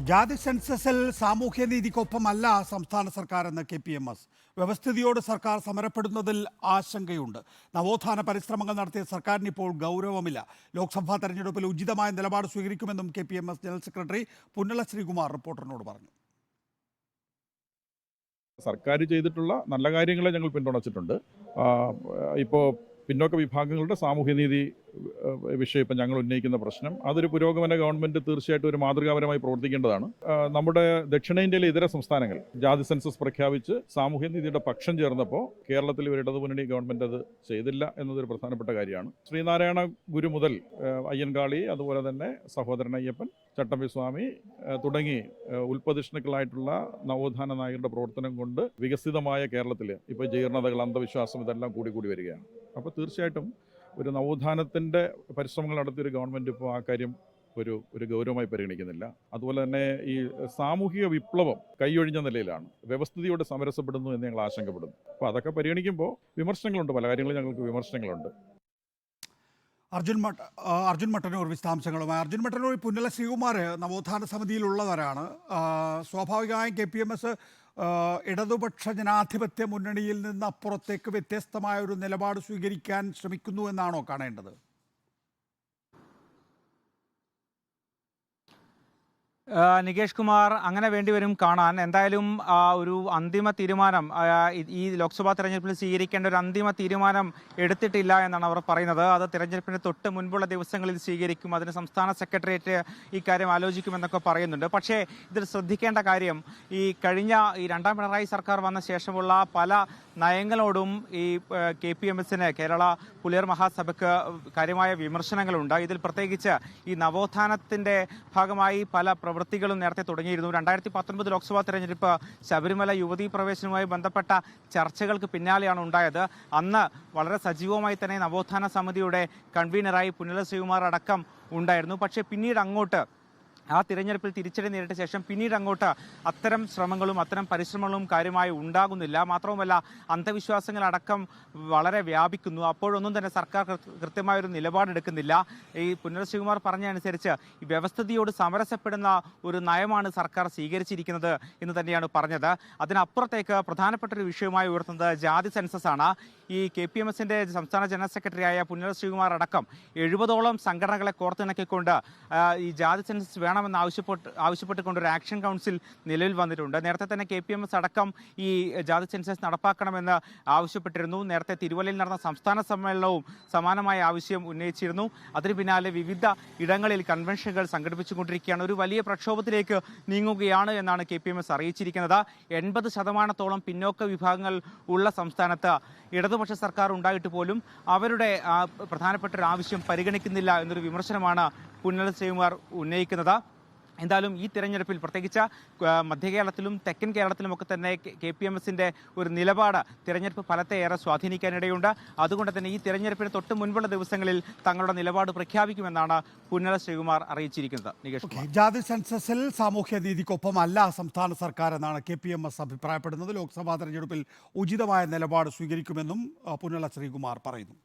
ജാതി സെൻസസിൽ സാമൂഹ്യനീതിക്കൊപ്പമല്ല സംസ്ഥാന സർക്കാർ എന്ന് കെ പി എം എസ്. വ്യവസ്ഥിതിയോട് സർക്കാർ സമരപ്പെടുന്നതിൽ ആശങ്കയുണ്ട്. നവോത്ഥാന പരിശ്രമങ്ങൾ നടത്തിയ സർക്കാരിന് ഇപ്പോൾ ഗൗരവമില്ല. ലോക്സഭാ തെരഞ്ഞെടുപ്പിൽ ഉചിതമായ നിലപാട് സ്വീകരിക്കുമെന്നും K P M S general secretary Punnala Sreekumar റിപ്പോർട്ടറിനോട് പറഞ്ഞു. സർക്കാർ ചെയ്തിട്ടുള്ള നല്ല കാര്യങ്ങളെ ഞങ്ങൾ പിന്തുണച്ചിട്ടുണ്ട്. ഇപ്പോൾ പിന്നോക്ക വിഭാഗങ്ങളുടെ സാമൂഹ്യനീതി വിഷയം ഇപ്പം ഞങ്ങൾ ഉന്നയിക്കുന്ന പ്രശ്നം. അതൊരു പുരോഗമന ഗവൺമെന്റ് തീർച്ചയായിട്ടും ഒരു മാതൃകാപരമായി പ്രവർത്തിക്കേണ്ടതാണ്. നമ്മുടെ ദക്ഷിണേന്ത്യയിലെ ഇതര സംസ്ഥാനങ്ങൾ ജാതി സെൻസസ് പ്രഖ്യാപിച്ച് സാമൂഹ്യനീതിയുടെ പക്ഷം ചേർന്നപ്പോൾ കേരളത്തിൽ ഒരു ഇടതുമുന്നണി ഗവൺമെന്റ് അത് ചെയ്തില്ല എന്നതൊരു പ്രധാനപ്പെട്ട കാര്യമാണ്. ശ്രീനാരായണ ഗുരു മുതൽ അയ്യൻകാളി അതുപോലെ തന്നെ സഹോദരൻ അയ്യപ്പൻ ചട്ടമ്പി സ്വാമി തുടങ്ങി ഉൽപ്പതിഷ്ണുക്കളായിട്ടുള്ള നവോത്ഥാന നായകരുടെ പ്രവർത്തനം കൊണ്ട് വികസിതമായ കേരളത്തിൽ ഇപ്പോൾ ജീർണതകൾ അന്ധവിശ്വാസം ഇതെല്ലാം കൂടി കൂടി വരികയാണ്. അപ്പോൾ തീർച്ചയായിട്ടും ഒരു നവോത്ഥാനത്തിന്റെ പരിശ്രമങ്ങൾ നടത്തിയ ഒരു ഗവൺമെന്റ് ഇപ്പോൾ ആ കാര്യം ഒരു ഒരു ഗൗരവമായി പരിഗണിക്കുന്നില്ല. അതുപോലെ തന്നെ ഈ സാമൂഹിക വിപ്ലവം കൈയൊഴിഞ്ഞ നിലയിലാണ്. വ്യവസ്ഥിതിയോട് സമരസപ്പെടുന്നു എന്ന് ഞങ്ങൾ ആശങ്കപ്പെടുന്നു. അപ്പോൾ അതൊക്കെ പരിഗണിക്കുമ്പോൾ വിമർശനങ്ങളുണ്ട്. പല കാര്യങ്ങളും ഞങ്ങൾക്ക് വിമർശനങ്ങളുണ്ട്. അർജുൻ മട്ട അർജുൻ മട്ടന്നൂർ വിശദാംശങ്ങളുമായി. അർജുൻ മട്ടന്നൂർ പുന്നല ശ്രീകുമാർ നവോത്ഥാന സമിതിയിലുള്ളവരാണ്. സ്വാഭാവികമായും കെ പി എം എസ് ഇടതുപക്ഷ ജനാധിപത്യ മുന്നണിയിൽ നിന്ന് അപ്പുറത്തേക്ക് വ്യത്യസ്തമായ ഒരു നിലപാട് സ്വീകരിക്കാൻ ശ്രമിക്കുന്നു എന്നാണോ കാണേണ്ടത്? നികേഷ് കുമാർ അങ്ങനെ വേണ്ടിവരും കാണാൻ. എന്തായാലും ഒരു അന്തിമ തീരുമാനം ഈ- ലോക്സഭാ തെരഞ്ഞെടുപ്പിൽ സ്വീകരിക്കേണ്ട ഒരു അന്തിമ തീരുമാനം എടുത്തിട്ടില്ല എന്നാണ് അവർ പറയുന്നത്. അത് തെരഞ്ഞെടുപ്പിന് തൊട്ട് മുൻപുള്ള ദിവസങ്ങളിൽ സ്വീകരിക്കും. അതിന് സംസ്ഥാന സെക്രട്ടേറിയറ്റ് ഇക്കാര്യം ആലോചിക്കുമെന്നൊക്കെ പറയുന്നുണ്ട്. പക്ഷേ ഇതിൽ ശ്രദ്ധിക്കേണ്ട കാര്യം ഈ കഴിഞ്ഞ ഈ രണ്ടാം പിണറായി സർക്കാർ വന്ന ശേഷമുള്ള പല നയങ്ങളോടും ഈ കെ പി എം എസിന് കേരള പുലിയർ മഹാസഭയ്ക്ക് കാര്യമായ വിമർശനങ്ങളുണ്ട്. ഇതിൽ പ്രത്യേകിച്ച് ഈ നവോത്ഥാനത്തിന്റെ ഭാഗമായി പല പ്രവൃത്തികളും നേരത്തെ തുടങ്ങിയിരുന്നു. രണ്ടായിരത്തി പത്തൊൻപത് ലോക്സഭാ തെരഞ്ഞെടുപ്പ് ശബരിമല യുവതീ പ്രവേശനവുമായി ബന്ധപ്പെട്ട ചർച്ചകൾക്ക് പിന്നാലെയാണ് ഉണ്ടായത്. അന്ന് വളരെ സജീവമായി തന്നെ നവോത്ഥാന സമിതിയുടെ കൺവീനറായി പുനല ശ്രീകുമാർ അടക്കം ഉണ്ടായിരുന്നു. പക്ഷേ പിന്നീട് അങ്ങോട്ട് ആ തിരഞ്ഞെടുപ്പിൽ തിരിച്ചടി നേരിട്ട ശേഷം പിന്നീട് അങ്ങോട്ട് അത്തരം ശ്രമങ്ങളും അത്തരം പരിശ്രമങ്ങളും കാര്യമായി ഉണ്ടാകുന്നില്ല. മാത്രവുമല്ല അന്ധവിശ്വാസങ്ങളടക്കം വളരെ വ്യാപിക്കുന്നു. അപ്പോഴൊന്നും തന്നെ സർക്കാർ കൃത്യമായൊരു നിലപാടെടുക്കുന്നില്ല. ഈ പുനരശ്രീകുമാർ അനുസരിച്ച് ഈ വ്യവസ്ഥിതിയോട് സമരസപ്പെടുന്ന ഒരു നയമാണ് സർക്കാർ സ്വീകരിച്ചിരിക്കുന്നത് എന്ന് തന്നെയാണ് പറഞ്ഞത്. അതിനപ്പുറത്തേക്ക് പ്രധാനപ്പെട്ട ഒരു വിഷയമായി ഉയർത്തുന്നത് ജാതി സെൻസസ് ആണ്. ഈ കെ പി എം എസിന്റെ സംസ്ഥാന ജനറൽ സെക്രട്ടറിയായ പുനരശ്രീകുമാർ അടക്കം എഴുപതോളം സംഘടനകളെ കോർത്തിണക്കിക്കൊണ്ട് ഈ ജാതി സെൻസസ് വേണമെന്ന് ആവശ്യപ്പെട്ട് ആവശ്യപ്പെട്ടുകൊണ്ട് ഒരു ആക്ഷൻ കൗൺസിൽ നിലവിൽ വന്നിട്ടുണ്ട്. നേരത്തെ തന്നെ കെ പി എം എസ് അടക്കം ഈ ജാതി സെൻസസ് നടപ്പാക്കണമെന്ന് ആവശ്യപ്പെട്ടിരുന്നു. നേരത്തെ തിരുവല്ലയിൽ നടന്ന സംസ്ഥാന സമ്മേളനവും സമാനമായ ആവശ്യം ഉന്നയിച്ചിരുന്നു. അതിന് പിന്നാലെ വിവിധ ഇടങ്ങളിൽ കൺവെൻഷനുകൾ സംഘടിപ്പിച്ചുകൊണ്ടിരിക്കുകയാണ്. ഒരു വലിയ പ്രക്ഷോഭത്തിലേക്ക് നീങ്ങുകയാണ് എന്നാണ് കെ പി എം എസ് അറിയിച്ചിരിക്കുന്നത്. എൺപത് ശതമാനത്തോളം പിന്നോക്ക വിഭാഗങ്ങൾ ഉള്ള സംസ്ഥാനത്ത് ഇടതുപക്ഷ സർക്കാർ ഉണ്ടായിട്ട് പോലും അവരുടെ പ്രധാനപ്പെട്ട ഒരു ആവശ്യം പരിഗണിക്കുന്നില്ല എന്നൊരു വിമർശനമാണ് പുന്നല ശ്രീകുമാർ ഉന്നയിക്കുന്നത്. എന്തായാലും ഈ തിരഞ്ഞെടുപ്പിൽ പ്രത്യേകിച്ച് മധ്യകേരളത്തിലും മധ്യ കേരളത്തിലും തെക്കൻ കേരളത്തിലുമൊക്കെ തന്നെ കെ പി എം എസിന്റെ ഒരു നിലപാട് തിരഞ്ഞെടുപ്പ് ഫലത്തെ ഏറെ സ്വാധീനിക്കാനിടയുണ്ട്. അതുകൊണ്ട് തന്നെ ഈ തിരഞ്ഞെടുപ്പിന് തൊട്ട് മുൻപുള്ള ദിവസങ്ങളിൽ തങ്ങളുടെ നിലപാട് പ്രഖ്യാപിക്കുമെന്നാണ് പുന്നല ശ്രീകുമാർ അറിയിച്ചിരിക്കുന്നത്. നികേഷ് ജാതി സെൻസസിൽ സാമൂഹ്യ നീതിക്കൊപ്പം അല്ല സംസ്ഥാന സർക്കാർ എന്നാണ് കെ പി എം എസ് അഭിപ്രായപ്പെടുന്നത്. ലോക്സഭാ തെരഞ്ഞെടുപ്പിൽ ഉചിതമായ നിലപാട് സ്വീകരിക്കുമെന്നും പുന്നല ശ്രീകുമാർ പറയുന്നു.